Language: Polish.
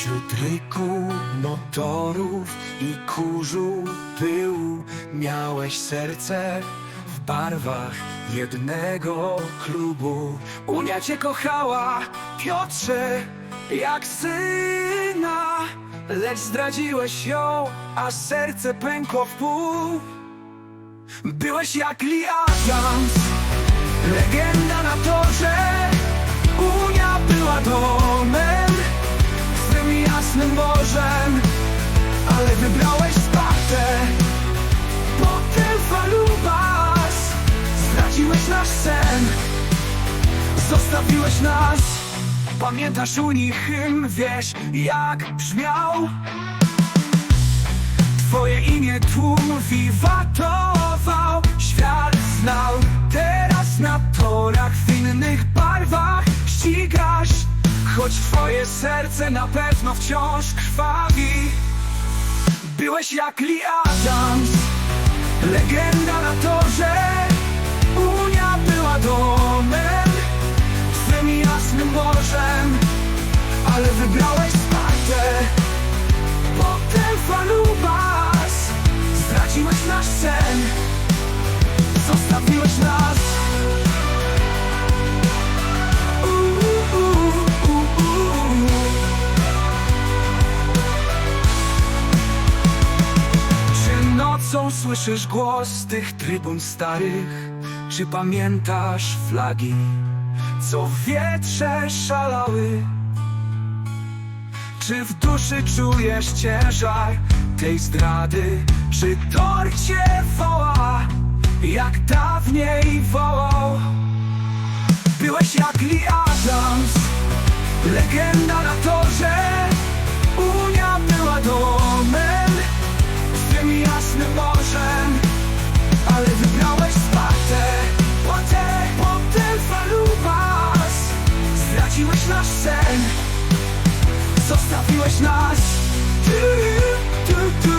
Wśród ryku motorów i kurzu pyłu Miałeś serce w barwach jednego klubu. Unia cię kochała, Piotrze, jak syna Lecz zdradziłeś ją, a serce pękło w pół. Byłeś jak Lee Adams, legenda sen, zostawiłeś nas. Pamiętasz Unii hymn, wiesz jak brzmiał? Twoje imię tłum wiwatował Świat znał. Teraz na torach w innych barwach ścigasz. Choć twoje serce na pewno wciąż krwawi. Byłeś jak Lee Adams. Legenda na torze Nocą słyszysz głos tych trybun starych? Czy pamiętasz flagi, co w wietrze szalały? Czy w duszy czujesz ciężar tej zdrady? Czy tor cię woła, jak dawniej wołał? Byłeś jak Lee Adams, legenda na torze Unia była domem, Zostawiłeś nas ty, ty, ty.